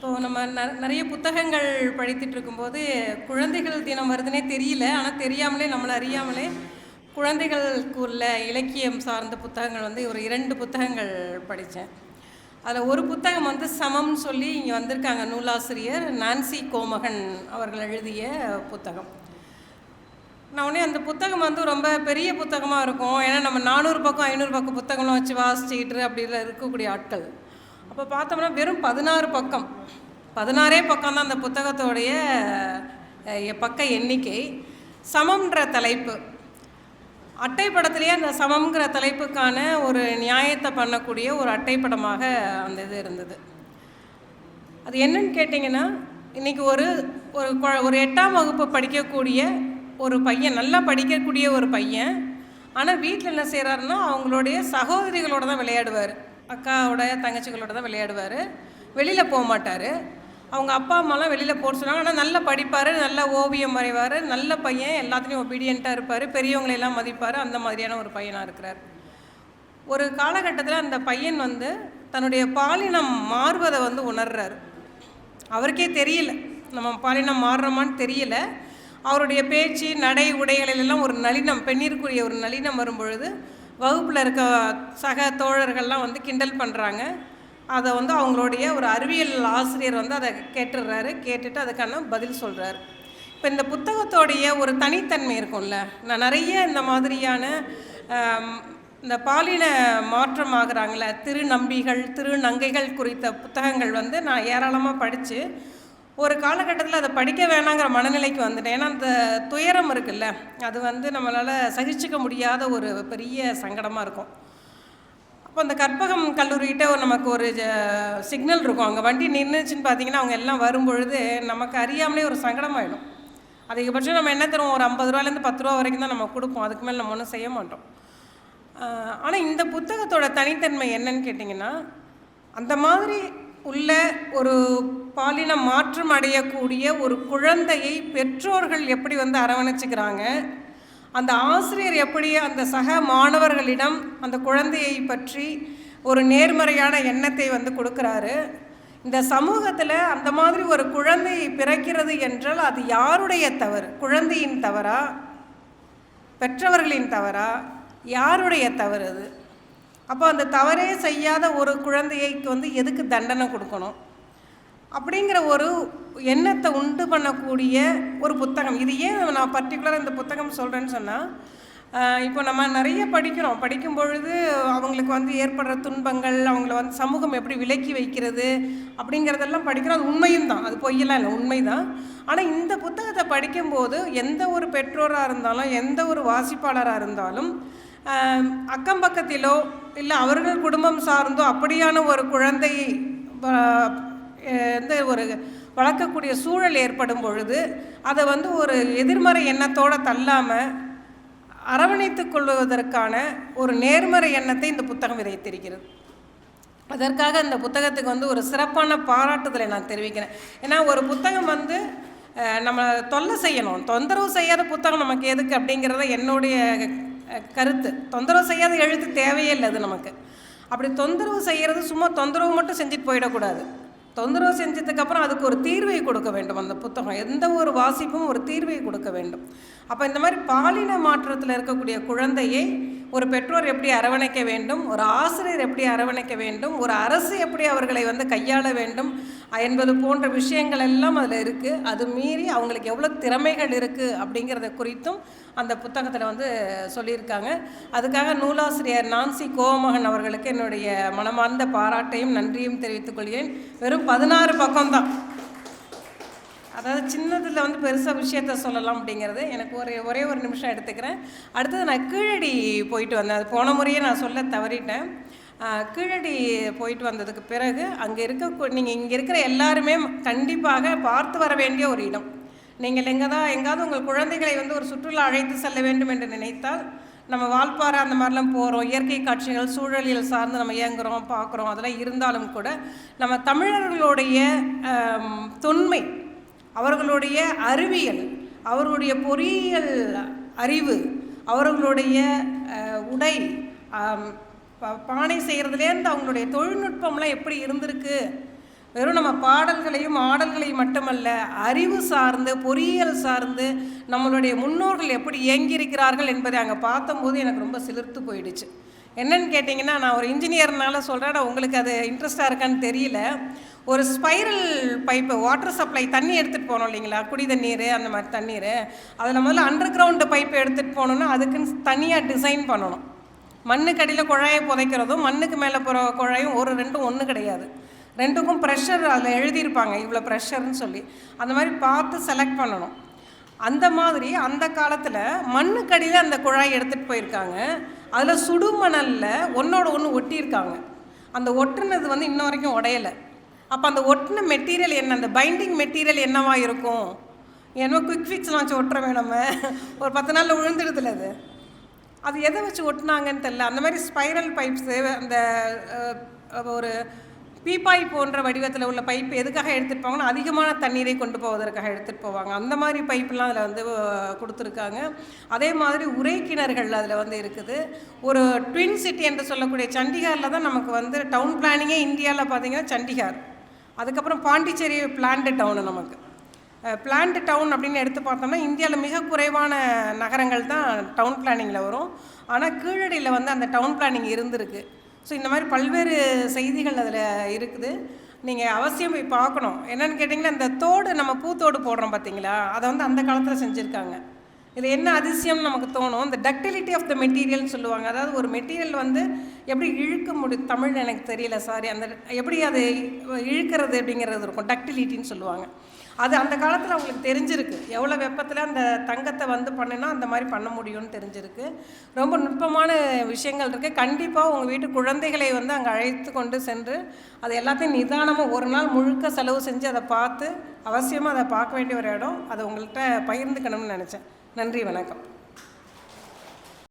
இப்போது நம்ம ந நிறைய புத்தகங்கள் படித்துட்டு இருக்கும்போது குழந்தைகள் தினம் வருதுன்னே தெரியல ஆனால் தெரியாமலே நம்மளை அறியாமலே குழந்தைகளுக்கு உள்ள இலக்கியம் சார்ந்த புத்தகங்கள் வந்து ஒரு இரண்டு புத்தகங்கள் படித்தேன். அதில் ஒரு புத்தகம் வந்து சமம்னு சொல்லி இங்கே வந்திருக்காங்க நூலாசிரியர் நான்சி கோமகன் அவர்கள் எழுதிய புத்தகம். நான் உடனே அந்த புத்தகம் வந்து ரொம்ப பெரிய புத்தகமாக இருக்கும். ஏன்னா நம்ம நானூறு பக்கம் ஐநூறு பக்கம் புத்தகம்லாம் வச்சு வாசிச்சுக்கிட்டு அப்படி இருக்கக்கூடிய ஆட்கள். அப்போ பார்த்தோம்னா வெறும் பதினாறு பக்கம். பதினாறே பக்கம் தான் அந்த புத்தகத்தோடைய பக்க எண்ணிக்கை. சமம்ன்ற தலைப்பு. அட்டைப்படத்திலேயே அந்த சமம்ங்கிற தலைப்புக்கான ஒரு நியாயத்தை பண்ணக்கூடிய ஒரு அட்டைப்படமாக அந்த இது இருந்தது. அது என்னன்னு கேட்டிங்கன்னா இன்றைக்கி ஒரு ஒரு ஒரு எட்டாம் வகுப்பு படிக்கக்கூடிய ஒரு பையன் நல்லா படிக்கக்கூடிய ஒரு பையன் ஆனால் வீட்டில் என்ன செய்கிறாருன்னா அவங்களுடைய சகோதரிகளோட தான் விளையாடுவார். அக்காவோட தங்கச்சிகளோட தான் விளையாடுவார். வெளியில் போக மாட்டார். அவங்க அப்பா அம்மாலாம் வெளியில் போட சொன்னாங்க. ஆனால் நல்லா படிப்பார் நல்லா ஓவியம் வரைவார் நல்ல பையன் எல்லாத்துலேயும் ஒபீடியண்ட்டாக இருப்பார் பெரியவங்களையெல்லாம் மதிப்பார் அந்த மாதிரியான ஒரு பையனாக இருக்கிறார். ஒரு காலகட்டத்தில் அந்த பையன் வந்து தன்னுடைய பாலினம் மாறுவதை வந்து உணர்றார். அவருக்கே தெரியல. நம்ம பாலினம் மாறுறோமான்னு தெரியல. அவருடைய பேச்சு நடை உடைகளிலெல்லாம் ஒரு நளினம் பெண்ணிற்குரிய ஒரு நளினம் வரும் பொழுது வகுப்பில் இருக்க சக தோழர்கள்லாம் வந்து கிண்டல் பண்ணுறாங்க அதை வந்து அவங்களுடைய ஒரு அறிவியல் ஆசிரியர் வந்து அதை கேட்டுடுறாரு. கேட்டுட்டு அதுக்கான பதில் சொல்கிறாரு இப்போ இந்த புத்தகத்தோடைய ஒரு தனித்தன்மை இருக்கும்ல. நான் நிறைய இந்த மாதிரியான இந்த பாலின மாற்றம் ஆகிறாங்கள திருநம்பிகள் திருநங்கைகள் குறித்த புத்தகங்கள் வந்து நான் ஏராளமாக படித்து ஒரு காலகட்டத்தில் அதை படிக்க வேணாங்கிற மனநிலைக்கு வந்துட்டேன். ஏன்னா அந்த துயரம் இருக்குல்ல. அது வந்து நம்மளால் சகிச்சுக்க முடியாத ஒரு பெரிய சங்கடமாக இருக்கும். அப்போ அந்த கற்பகம் கல்லூரிகிட்ட ஒரு நமக்கு ஒரு சிக்னல் இருக்கும். அங்கே வண்டி நின்றுச்சுன்னு பார்த்தீங்கன்னா அவங்க எல்லாம் வரும்பொழுது நமக்கு அறியாமலே ஒரு சங்கடமாயிடும். அதிகபட்சம் நம்ம என்ன தருவோம்? ஒரு ஐம்பது ரூபாலேருந்து பத்து ரூபா வரைக்கும் தான் நம்ம கொடுப்போம். அதுக்கு மேலே நம்ம ஒன்றும் செய்ய மாட்டோம். ஆனால் இந்த புத்தகத்தோட தனித்தன்மை என்னன்னு கேட்டிங்கன்னா அந்த மாதிரி உள்ள ஒரு பாலின மாற்றம் அடையக்கூடிய ஒரு குழந்தையை பெற்றோர்கள் எப்படி வந்து அரவணைச்சிக்கிறாங்க? அந்த ஆசிரியர் எப்படி அந்த சக மாணவர்களிடம் அந்த குழந்தையை பற்றி ஒரு நேர்மறையான எண்ணத்தை வந்து கொடுக்குறாரு? இந்த சமூகத்தில் அந்த மாதிரி ஒரு குழந்தை பிறக்கிறது என்றால் அது யாருடைய தவறு? குழந்தையின் தவறா? பெற்றவர்களின் தவறா? யாருடைய தவறு அது? அப்போ அந்த தவறே செய்யாத ஒரு குழந்தையைக்கு வந்து எதுக்கு தண்டனை கொடுக்கணும்? அப்படிங்கிற ஒரு எண்ணத்தை உண்டு பண்ணக்கூடிய ஒரு புத்தகம். இது ஏன் நான் பர்டிகுலராக இந்த புத்தகம் சொல்கிறேன்னு சொன்னால் இப்போ நம்ம நிறைய படிக்கிறோம். படிக்கும் பொழுது அவங்களுக்கு வந்து ஏற்படுற துன்பங்கள் அவங்கள வந்து சமூகம் எப்படி விலக்கி வைக்கிறது அப்படிங்கிறதெல்லாம் படிக்கிறோம். அது உண்மையும் தான். அது பொய்யெல்லாம் இல்லை. உண்மை தான். ஆனால் இந்த புத்தகத்தை படிக்கும்போது எந்த ஒரு பெற்றோராக இருந்தாலும் எந்த ஒரு வாசிப்பாளராக இருந்தாலும் அக்கம் பக்கத்திலோ இல்லை அவர்கள் குடும்பம் சார்ந்தோ அப்படியான ஒரு குழந்தை எந்த ஒரு வளர்க்கக்கூடிய சூழல் ஏற்படும் பொழுது அதை வந்து ஒரு எதிர்மறை எண்ணத்தோடு தள்ளாமல் அரவணைத்து கொள்வதற்கான ஒரு நேர்மறை எண்ணத்தை இந்த புத்தகம் விதைத்திருக்கிறது. அதற்காக இந்த புத்தகத்துக்கு வந்து ஒரு சிறப்பான பாராட்டுதலை நான் தெரிவிக்கிறேன். ஏன்னா ஒரு புத்தகம் வந்து நம்ம தொல்லை செய்யணும். தொந்தரவு செய்யாத புத்தகம் நமக்கு எதுக்கு அப்படிங்கிறத என்னுடைய கருத்து. தொந்தரவு செய்யாத எழுத்து தேவையே இல்லை அது நமக்கு. அப்படி தொந்தரவு செய்கிறது சும்மா தொந்தரவு மட்டும் செஞ்சுட்டு போயிடக்கூடாது. தொந்தரவு செஞ்சதுக்கப்புறம் அதுக்கு ஒரு தீர்வை கொடுக்க வேண்டும். அந்த புத்தகம் எந்த ஒரு வாசிப்பும் ஒரு தீர்வை கொடுக்க வேண்டும். அப்போ இந்த மாதிரி பாலின மாற்றத்தில் இருக்கக்கூடிய குழந்தையை ஒரு பெற்றோர் எப்படி அரவணைக்க வேண்டும்? ஒரு ஆசிரியர் எப்படி அரவணைக்க வேண்டும்? ஒரு அரசு எப்படி அவர்களை வந்து கையாள வேண்டும்? என்பது போன்ற விஷயங்கள் எல்லாம் அதில் இருக்குது அது மீறி அவங்களுக்கு எவ்வளோ திறமைகள் இருக்குது அப்படிங்கிறத குறித்தும் அந்த புத்தகத்தில் வந்து சொல்லியிருக்காங்க. அதுக்காக நூலாசிரியர் நான்சி கோமகன் அவர்களுக்கு என்னுடைய மனமார்ந்த பாராட்டையும் நன்றியும் தெரிவித்துக் கொள்கிறேன். வெறும் பதினாறு பக்கம்தான். அதாவது சின்னதில் வந்து பெருசாக விஷயத்த சொல்லலாம் அப்படிங்கிறது எனக்கு ஒரு ஒரே ஒரு நிமிஷம் எடுத்துக்கிறேன். அடுத்தது நான் கீழடி போயிட்டு வந்தேன். அது போன முறையே நான் சொல்ல தவறிட்டேன். கீழடி போயிட்டு வந்ததுக்கு பிறகு அங்கே இருக்க நீங்கள் இங்கே இருக்கிற எல்லாருமே கண்டிப்பாக பார்த்து வர வேண்டிய ஒரு இடம். நீங்கள் எங்கே தான் எங்காவது உங்கள் குழந்தைகளை வந்து ஒரு சுற்றுலா அழைத்து செல்ல வேண்டும் என்று நினைத்தால் நம்ம வால்பாறை அந்த மாதிரிலாம் போகிறோம் இயற்கை காட்சிகள் சூழலியல் சார்ந்து நம்ம இயங்குகிறோம் பார்க்குறோம். அதெல்லாம் இருந்தாலும் கூட நம்ம தமிழர்களுடைய தொன்மை அவர்களுடைய அறிவியல் அவர்களுடைய பொறியியல் அறிவு அவர்களுடைய உடை பானை செய்கிறதுலேருந்து அவங்களுடைய தொழில்நுட்பம்லாம் எப்படி இருந்திருக்கு? வெறும் நம்ம பாடல்களையும் ஆடல்களையும் மட்டுமல்ல அறிவு சார்ந்து பொறியியல் சார்ந்து நம்மளுடைய முன்னோர்கள் எப்படி இயங்கியிருக்கிறார்கள் என்பதை அங்கே பார்த்தம்போது எனக்கு ரொம்ப சிலிர்த்து போயிடுச்சு. என்னன்னு கேட்டிங்கன்னா நான் ஒரு இன்ஜினியர்னால சொல்கிறேன் உங்களுக்கு அது இன்ட்ரெஸ்டாக இருக்கான்னு தெரியல. ஒரு ஸ்பைரல் பைப்பு வாட்டர் சப்ளை தண்ணி எடுத்துகிட்டு போனோம் இல்லைங்களா? குடி தண்ணீர் அந்த மாதிரி தண்ணீர். அதில் முதல்ல அண்டர் கிரவுண்டு பைப்பு எடுத்துகிட்டு போகணுன்னா அதுக்குன்னு தனியாக டிசைன் பண்ணணும். மண்ணுக்கடியில் குழாயை புதைக்கிறதும் மண்ணுக்கு மேலே போகிற குழாயும் ஒரு ரெண்டும் ஒன்று கிடையாது. ரெண்டுக்கும் ப்ரெஷர் அதில் எழுதியிருப்பாங்க இவ்வளோ ப்ரெஷர்னு சொல்லி. அந்த மாதிரி பார்த்து செலக்ட் பண்ணணும். அந்த மாதிரி அந்த காலத்தில் மண்ணுக்கடியில் அந்த குழாய் எடுத்துகிட்டு போயிருக்காங்க. அதில் சுடுமணலில் ஒன்றோட ஒன்று ஒட்டியிருக்காங்க. அந்த ஒட்டுனது வந்து இன்ன வரைக்கும் உடையலை. அப்போ அந்த ஒட்டின மெட்டீரியல் என்ன அந்த பைண்டிங் மெட்டீரியல் என்னவா இருக்கும்? என்னமோ குயிக் ஃபிக்ஸ்லாம் வச்சு ஒட்டுற நம்ம. ஒரு பத்து நாளில் விழுந்துடுதுல அது. அது எதை வச்சு ஒட்டினாங்கன்னு தெரில அந்த மாதிரி ஸ்பைரல் பைப்ஸு அந்த ஒரு பீப்பாய் போன்ற வடிவத்தில் உள்ள பைப் எதுக்காக எடுத்துகிட்டு போவாங்கன்னா அதிகமான தண்ணீரை கொண்டு போவதற்காக எடுத்துகிட்டு போவாங்க. அந்த மாதிரி பைப்லாம் அதில் வந்து கொடுத்துருக்காங்க. அதே மாதிரி உரை கிணறுகள் அதில் வந்து இருக்குது. ஒரு ட்வின் சிட்டி என்று சொல்லக்கூடிய சண்டிகாரில் தான் நமக்கு வந்து டவுன் பிளானிங்கே இந்தியாவில் பார்த்திங்கன்னா சண்டிகார். அதுக்கப்புறம் பாண்டிச்சேரி பிளான்டு டவுனு நமக்கு. பிளான்ட் டவுன் அப்படின்னு எடுத்து பார்த்தோம்னா இந்தியாவில் மிக குறைவான நகரங்கள் தான் டவுன் பிளானிங்கில் வரும். ஆனால் கீழடியில் வந்து அந்த டவுன் பிளானிங் இருந்திருக்கு. ஸோ இந்த மாதிரி பல்வேறு செய்திகள் அதில் இருக்குது. நீங்கள் அவசியம் போய் பார்க்கணும். என்னென்னு கேட்டிங்கன்னா இந்த தோடு நம்ம பூத்தோடு போடுறோம் பார்த்தீங்களா அதை வந்து அந்த காலத்தில் செஞ்சுருக்காங்க. இது என்ன அதிசயம் நமக்கு தோணும்? இந்த டக்டிலிட்டி ஆஃப் த மெட்டீரியல்னு சொல்லுவாங்க. அதாவது ஒரு மெட்டீரியல் வந்து எப்படி இழுக்க முடியும் தமிழ் எனக்கு தெரியல சாரி அந்த எப்படி அது இழுக்கிறது அப்படிங்கிறது இருக்கும். டக்டிலிட்டின்னு சொல்லுவாங்க. அது அந்த காலத்தில் அவங்களுக்கு தெரிஞ்சிருக்கு. எவ்வளோ வெப்பத்தில் அந்த தங்கத்தை வந்து பண்ணினா அந்த மாதிரி பண்ண முடியும்னு தெரிஞ்சிருக்கு. ரொம்ப நுட்பமான விஷயங்கள் இருக்குது கண்டிப்பாக உங்கள் வீட்டு குழந்தைகளை வந்து அங்கே அழைத்து கொண்டு சென்று அது எல்லாத்தையும் நிதானமாக ஒரு நாள் முழுக்க செலவு செஞ்சு அதை பார்த்து அவசியமாக அதை பார்க்க வேண்டிய ஒரு இடம். அதை உங்கள்கிட்ட பகிர்ந்துக்கணும்னு நினச்சேன். நன்றி வணக்கம்.